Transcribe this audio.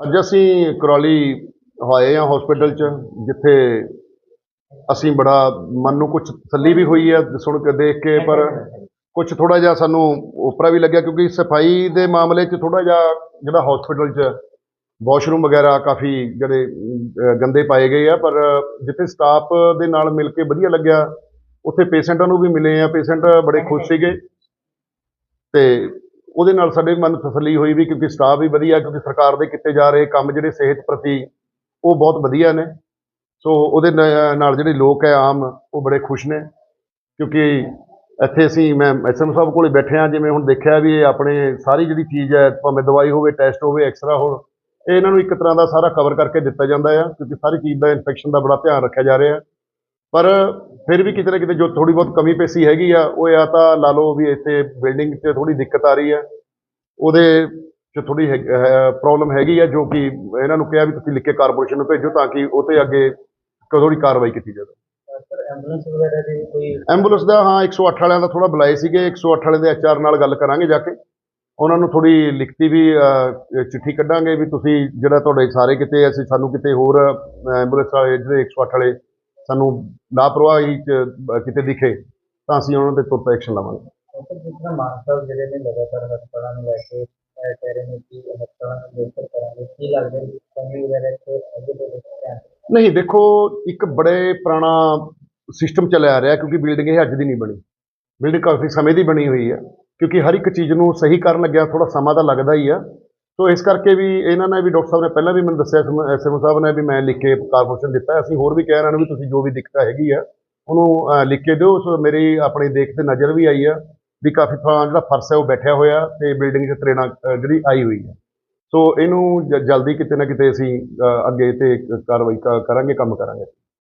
ਅੱਜ ਅਸੀਂ ਕਰੌਲੀ ਹੋਏ ਆ ਹਸਪੀਟਲ 'ਚ, ਜਿੱਥੇ ਅਸੀਂ ਬੜਾ ਮਨ ਨੂੰ ਕੁਝ ਤਸੱਲੀ ਵੀ ਹੋਈ ਹੈ ਸੁਣ ਕੇ, ਦੇਖ ਕੇ, ਪਰ ਕੁਝ ਥੋੜਾ ਜਿਹਾ ਸਾਨੂੰ ਉਪਰਾ ਵੀ ਲੱਗਿਆ ਕਿਉਂਕਿ ਸਫ਼ਾਈ ਦੇ ਮਾਮਲੇ 'ਚ ਥੋੜਾ ਜਿਹਾ ਜਿਹੜਾ ਹਸਪੀਟਲ 'ਚ ਵਾਸ਼ਰੂਮ ਵਗੈਰਾ ਕਾਫੀ ਜਿਹੜੇ ਗੰਦੇ ਪਾਏ ਗਏ ਆ, ਪਰ ਜਿੱਥੇ ਸਟਾਫ ਦੇ ਨਾਲ ਮਿਲ ਕੇ ਵਧੀਆ ਲੱਗਿਆ, ਉੱਥੇ ਪੇਸ਼ੈਂਟਾਂ ਨੂੰ ਵੀ ਮਿਲੇ ਆ, ਪੇਸ਼ੈਂਟ ਬੜੇ ਖੁਸ਼ ਸੀਗੇ ਤੇ ਉਹਦੇ ਨਾਲ ਸਾਡੇ ਮਨ ਤਸੱਲੀ ਹੋਈ ਵੀ ਕਿਉਂਕਿ ਸਟਾਫ ਵੀ ਵਧੀਆ, ਕਿਉਂਕਿ ਸਰਕਾਰ ਦੇ ਕੀਤੇ ਜਾ ਰਹੇ ਕੰਮ ਜਿਹੜੇ ਸਿਹਤ ਪ੍ਰਤੀ ਉਹ ਬਹੁਤ ਵਧੀਆ ਨੇ। ਸੋ ਉਹਦੇ ਨਾਲ ਜਿਹੜੇ ਲੋਕ ਹੈ ਆਮ, ਉਹ ਬੜੇ ਖੁਸ਼ ਨੇ। ਕਿਉਂਕਿ ਇੱਥੇ ਅਸੀਂ, ਮੈਂ ਐਸਐਮ ਸਾਹਿਬ ਕੋਲੇ ਬੈਠੇ ਹਾਂ, ਜਿਵੇਂ ਹੁਣ ਦੇਖਿਆ ਵੀ ਇਹ ਆਪਣੇ ਸਾਰੀ ਜਿਹੜੀ ਚੀਜ਼ ਹੈ, ਭਾਵੇਂ ਦਵਾਈ ਹੋਵੇ ਟੈਸਟ ਹੋਵੇ ਐਕਸਰਾ ਹੋਣ ਇਹ ਇਹਨਾਂ ਨੂੰ ਇੱਕ ਤਰ੍ਹਾਂ ਦਾ ਸਾਰਾ ਕਵਰ ਕਰਕੇ ਦਿੱਤਾ ਜਾਂਦਾ ਆ, ਕਿਉਂਕਿ ਸਾਰੀ ਚੀਜ਼ ਦਾ ਇਨਫੈਕਸ਼ਨ ਦਾ ਬੜਾ ਧਿਆਨ ਰੱਖਿਆ ਜਾ ਰਿਹਾ। ਪਰ ਫਿਰ ਵੀ ਕਿਤੇ ਨਾ ਕਿਤੇ ਜੋ ਥੋੜੀ ਬਹੁਤ ਕਮੀ ਪੇਸ਼ੀ ਹੈਗੀ ਆ ਉਹ ਆ ਤਾਂ ਲਾ ਲਓ ਵੀ ਇੱਥੇ ਬਿਲਡਿੰਗ 'ਚ ਥੋੜੀ ਦਿੱਕਤ ਆ ਰਹੀ ਹੈ ਉਹਦੇ 'ਚ ਥੋੜੀ ਪ੍ਰੋਬਲਮ ਹੈਗੀ ਆ ਜੋ ਕਿ ਇਹਨਾਂ ਨੂੰ ਕਿਹਾ ਵੀ ਤੁਸੀਂ ਲਿਖ ਕੇ ਕਾਰਪੋਰੇਸ਼ਨ ਨੂੰ ਭੇਜੋ ਤਾਂ ਕਿ ਉਹ 'ਤੇ ਅੱਗੇ ਥੋੜੀ ਕਾਰਵਾਈ ਕੀਤੀ ਜਾਵੇ। ਸਰ ਐਂਬੂਲੈਂਸ ਵਗੈਰਾ ਦੀ ਕੋਈ ਐਂਬੂਲੈਂਸ ਦਾ ਹਾਂ 108 ਵਾਲਿਆਂ ਦਾ ਥੋੜਾ ਬੁਲਾਏ ਸੀਗੇ 108 ਵਾਲੇ ਦੇ ਐਚਆਰ ਨਾਲ ਗੱਲ ਕਰਾਂਗੇ ਜਾ ਕੇ। ਉਹਨਾਂ ਨੂੰ ਥੋੜੀ ਲਿਖਤੀ ਵੀ ਚਿੱਠੀ ਕੱਢਾਂਗੇ ਵੀ ਤੁਸੀਂ ਜਿਹੜਾ ਤੁਹਾਡੇ ਸਾਰੇ ਕਿਤੇ ਅਸੀਂ ਸਾਨੂੰ ਕਿਤੇ ਹੋਰ ਐਂਬੂਲੈਂਸ ਵਾਲੇ ਜਿਹੜੇ 108 ਵਾਲੇ ਸਾਨੂੰ ਲਾਪਰਵਾਹੀ ਚ ਕਿਤੇ ਦਿਖੇ ਤਾਂ ਅਸੀਂ ਉਹਨਾਂ ਤੇ ਤੁਰੰਤ ਐਕਸ਼ਨ ਲਵਾਂਗੇ। ਸਰ ਜਿਸ ਤਰ੍ਹਾਂ ਮਾਨ ਸਾਹਿਬ ਜਿਹੜੇ ਨੇ ਲਗਾਤਾਰ ਹਸਪਤਾਲਾਂ ਨੂੰ ਲੈ ਕੇ ਅਹ, ਕਹਿ ਰਹੇ ਨੇ ਕਿ ਹਸਪਤਾਲਾਂ ਨੂੰ ਬਿਹਤਰ ਕਰਾਂਗੇ ਕੀ ਲੱਗਦਾ ਹੈ ਕਿ ਕਮੀ ਵਗੈਰਾ ਇੱਥੇ ਅੱਗੇ ਤੋਂ ਧਿਆਨ ਨਹੀਂ ਦੇਖੋ ਇੱਕ ਬੜੇ ਪੁਰਾਣਾ ਸਿਸਟਮ ਚੱਲਿਆ ਆ ਰਿਹਾ ਕਿਉਂਕਿ ਬਿਲਡਿੰਗ ਇਹ ਅੱਜ ਦੀ ਨਹੀਂ ਬਣੀ। ਬਿਲਡਿੰਗ ਕਾਫੀ ਸਮੇਂ ਦੀ ਬਣੀ ਹੋਈ ਹੈ ਕਿਉਂਕਿ ਹਰ ਇੱਕ ਚੀਜ਼ ਨੂੰ ਸਹੀ ਕਰਨ ਲੱਗਿਆ ਥੋੜਾ ਸਮਾਂ ਤਾਂ ਲੱਗਦਾ ਹੀ ਆ। ਸੋ ਇਸ ਕਰਕੇ ਵੀ ਇਹਨਾਂ ਨੇ ਵੀ ਡਾਕਟਰ ਸਾਹਿਬ ਨੇ ਪਹਿਲਾਂ ਵੀ ਮੈਨੂੰ ਦੱਸਿਆ ਐਸਐਮਓ ਸਾਹਿਬ ਨੇ ਵੀ ਮੈਂ ਲਿਖ ਕੇ ਕਾਰਪੋਰੇਸ਼ਨ ਦਿੱਤਾ ਅਸੀਂ ਹੋਰ ਵੀ ਕਹਿ ਰਹੇ ਨੂੰ ਵੀ ਤੁਸੀਂ ਜੋ ਵੀ ਦਿੱਕਤ ਹੈਗੀ ਆ, ਉਹਨੂੰ ਲਿਖ ਕੇ ਦਿਓ। ਸੋ ਮੇਰੀ ਆਪਣੀ ਦੇਖ ਤੇ ਨਜ਼ਰ ਵੀ ਆਈ ਆ ਵੀ ਕਾਫੀ ਥਾਂ ਜਿਹੜਾ ਫਰਸ਼ ਹੈ ਉਹ ਬੈਠਿਆ ਹੋਇਆ ਤੇ ਬਿਲਡਿੰਗ 'ਚ ਤਰੇੜਾ ਜਿਹੜੀ ਆਈ ਹੋਈ ਹੈ ਸੋ ਇਹਨੂੰ ਜਲਦੀ ਕਿਤੇ ਨਾ ਕਿਤੇ ਅਸੀਂ ਅੱਗੇ ਤੇ ਕਾਰਵਾਈ ਕ- ਕਰਾਂਗੇ, ਕੰਮ ਕਰਾਂਗੇ।